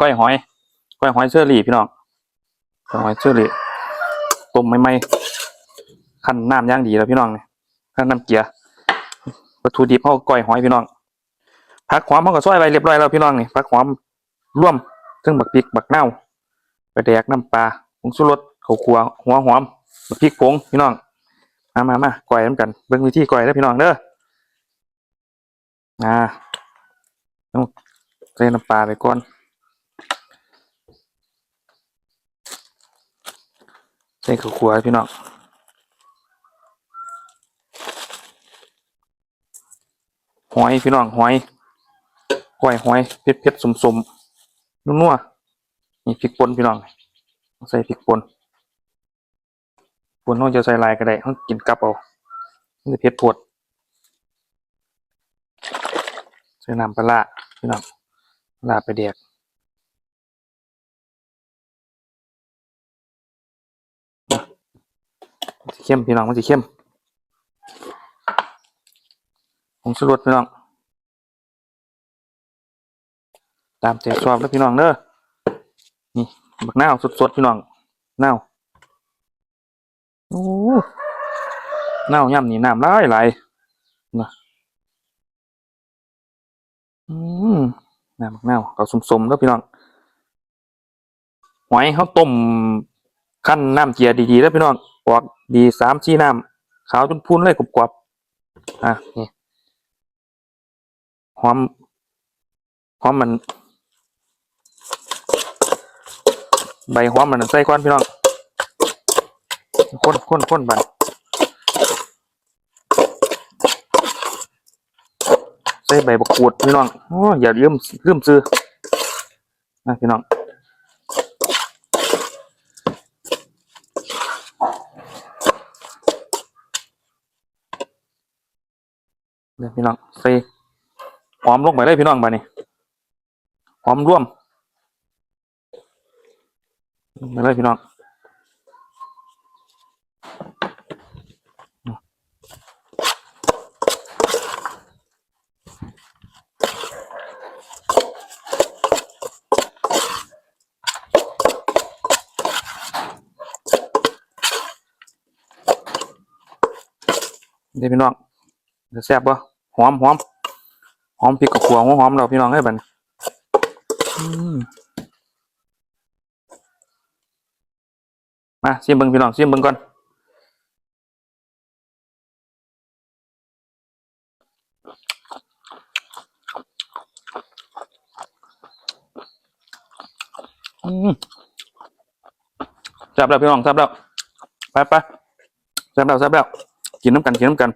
ก้อยหอยก้อยหอยเชอรี่พี่น้องก้อยหอยเชอรี่ต้มใหม่ๆขั้นน้ำย่างดีแล้วพี่น้องเนี่ยขั้นน้ำเกียร์วัตถุดิบเขาก้อยหอยพี่น้องผักหอมเขาก็ซอยไว้เรียบร้อยแล้วพี่น้องนี่ผักหอมร่วมซึ่งบักพริกบักเน่าไปแดกน้ำปลาผงชูรสข้าวคั่วหัวหอมบักพริกผงพี่น้องมามามาก้อยน้ำกันเบิ่งวิธีก้อยเด้อพี่น้องเด้ออ่าใส่น้ำปลาไปก่อน ใส่ข้าวคั่วพี่น้องหอยพี่น้องหอยก้อยหอยเผ็ดเผ็ดสมสมๆนัวนี่พริกป่นพี่น้องใส่พริกป่นป่นเราจะใส่ลายก็ได้เรากินกับเอามันจะเผ็ดโพดใส่น้ำปลาพี่น้องลาไปเดียก สิเข้มพี่น้องมันสิเข้มผงชูรสพี่น้อง ตามใจชอบแล้วพี่น้องเด้อนี่บักนาวสดๆพี่น้องนาวโอ้นาวย่ำนี่น้ำลายไหลายนะอืมน้ำมะนาวเอาสมๆแล้วพี่น้องหอยเขาต้มขั้นน้ำเจียดีๆแล้วพี่น้อง ออกดีสามชี้น้ำขาวจนพูนเลยกรอบๆอะนี่หอมหอมมันใบหอมมันใส่ก้อนพี่น้องข้นข้นข้นบันใส่ใบบักขูดพี่น้องโอ้อย่าลืมลืมซื้อนะพี่น้อง เดี๋ยวพี่น้องใส่หอมลงไปเลยพี่น้องบานี่หอมร่วมลงไปเลยพี่น้องเดี๋ยวพี่น้องเดี๋ยวแซ่บปะ หอมหอมหอมพริกกับขัวหัวหอมเราพี่น้องให้บันมาชิมเบิ้งพี่น้องชิมเบิ้งก่อนอืมแซ่บแล้วพี่น้องแซ่บแล้วไปไปแซ่บแล้วแซ่บแล้วกินน้ำกันกินน้ำกัน